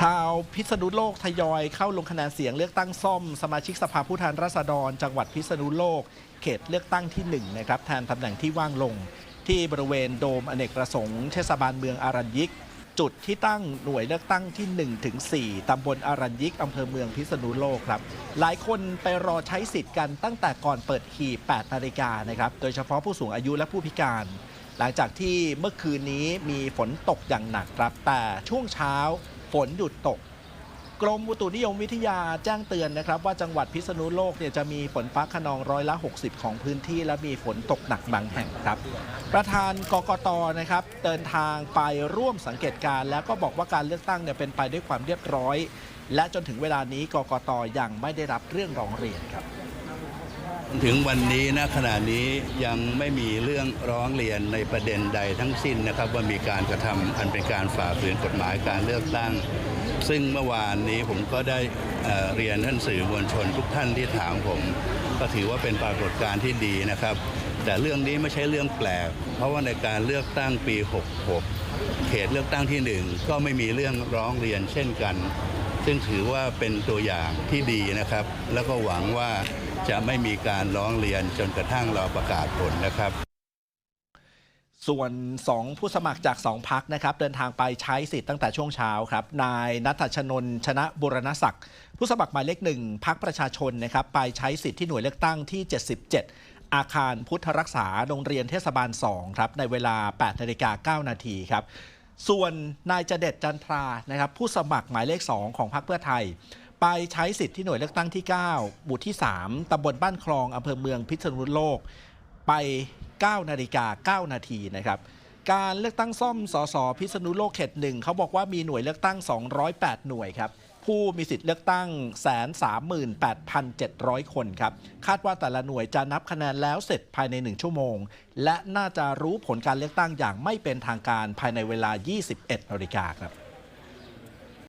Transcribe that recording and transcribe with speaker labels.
Speaker 1: ชาวพิษณุโลกทยอยเข้าลงคะแนนเสียงเลือกตั้งซ่อม สมาชิกสภาผู้แทนราษฎร จังหวัดพิษณุโลก เขตเลือกตั้งที่1นะครับแทนตำแหน่งที่ว่างลง ที่บริเวณโดมอเนกประสงค์เทศบาลเมืองอารัญยิก จุดที่ตั้งหน่วยเลือกตั้งที่1ถึง4ตำบลอารัญยิกอำเภอเมืองพิษณุโลกครับ หลายคนไปรอใช้สิทธิ์กันตั้งแต่ก่อนเปิดหีบ8นาฬิกานะครับโดยเฉพาะผู้สูงอายุและผู้พิการหลังจากที่เมื่อคืนนี้มีฝนตกอย่างหนักครับแต่ช่วงเช้า ฝนหยุดตก กรมอุตุนิยมวิทยาแจ้งเตือนนะครับ ว่าจังหวัดพิษณุโลกเนี่ยจะมีฝนฟ้าขนองร้อยละ 60 ของพื้นที่ และมีฝนตกหนักบางแห่งครับ ประธานกกตนะครับเดินทางไปร่วมสังเกตการ แล้วก็บอกว่าการเลือกตั้งเนี่ยเป็นไปด้วยความเรียบร้อย และจนถึงเวลานี้กกตยังไม่ได้รับเรื่องร้องเรียนครับ
Speaker 2: ถึงวันนี้ณขณะนี้ยังไม่มีเรื่องร้องเรียนในประเด็นใดทั้งสิ้นนะครับว่ามีการกระทำอันเป็นการฝ่าฝืนกฎหมายการเลือกตั้ง ซึ่งเมื่อวานนี้ผมก็ได้เเรียนท่านสื่อมวลชนทุกท่านที่ถามผม ก็ถือว่าเป็นปรากฏการณ์ที่ดีนะครับ แต่เรื่องนี้ไม่ใช่เรื่องแปลก เพราะว่าในการเลือกตั้งปี 66 เขตเลือกตั้งที่หนึ่งก็ไม่มีเรื่องร้องเรียนเช่นกัน ซึ่งถือว่าเป็นตัวอย่างที่ดีนะครับ แล้วก็หวังว่าจะไม่มีการร้องเรียนจนกระทั่งเราประกาศผลนะครับ
Speaker 1: ส่วน 2 ผู้สมัครจาก 2 พักนะครับ เดินทางไปใช้สิทธิ์ตั้งแต่ช่วงเช้าครับ นายนัทชนนชนะบุรณศักดิ์ผู้สมัครหมายเลขหนึ่งพักประชาชนนะครับ ไปใช้สิทธิ์ที่หน่วยเลือกตั้งที่ 77 อาคารพุทธรักษาโรงเรียนเทศบาล 2 ครับ ในเวลา 8นาฬิกา9นาทีครับ ส่วนนายจเดชจันทรานะครับผู้สมัครหมายเลข 2 ของพรรคเพื่อไทย ไปใช้สิทธิ์ที่หน่วยเลือกตั้งที่ 9 หมู่ที่ 3 ตำบลบ้านคลองอำเภอเมืองพิษณุโลก ไป 9 นาฬิกา 9 นาทีนะครับการเลือกตั้งซ่อมสสพิษณุโลกเขตหนึ่งเขาบอกว่ามีหน่วยเลือกตั้ง 208 หน่วยครับ ผู้มีสิทธิ์เลือกตั้ง 138,700 คนครับ คาดว่าแต่ละหน่วยจะนับคะแนนแล้วเสร็จภายใน 1 ชั่วโมง และน่าจะรู้ผลการเลือกตั้งอย่างไม่เป็นทางการภายในเวลา 21นาฬิกาครับ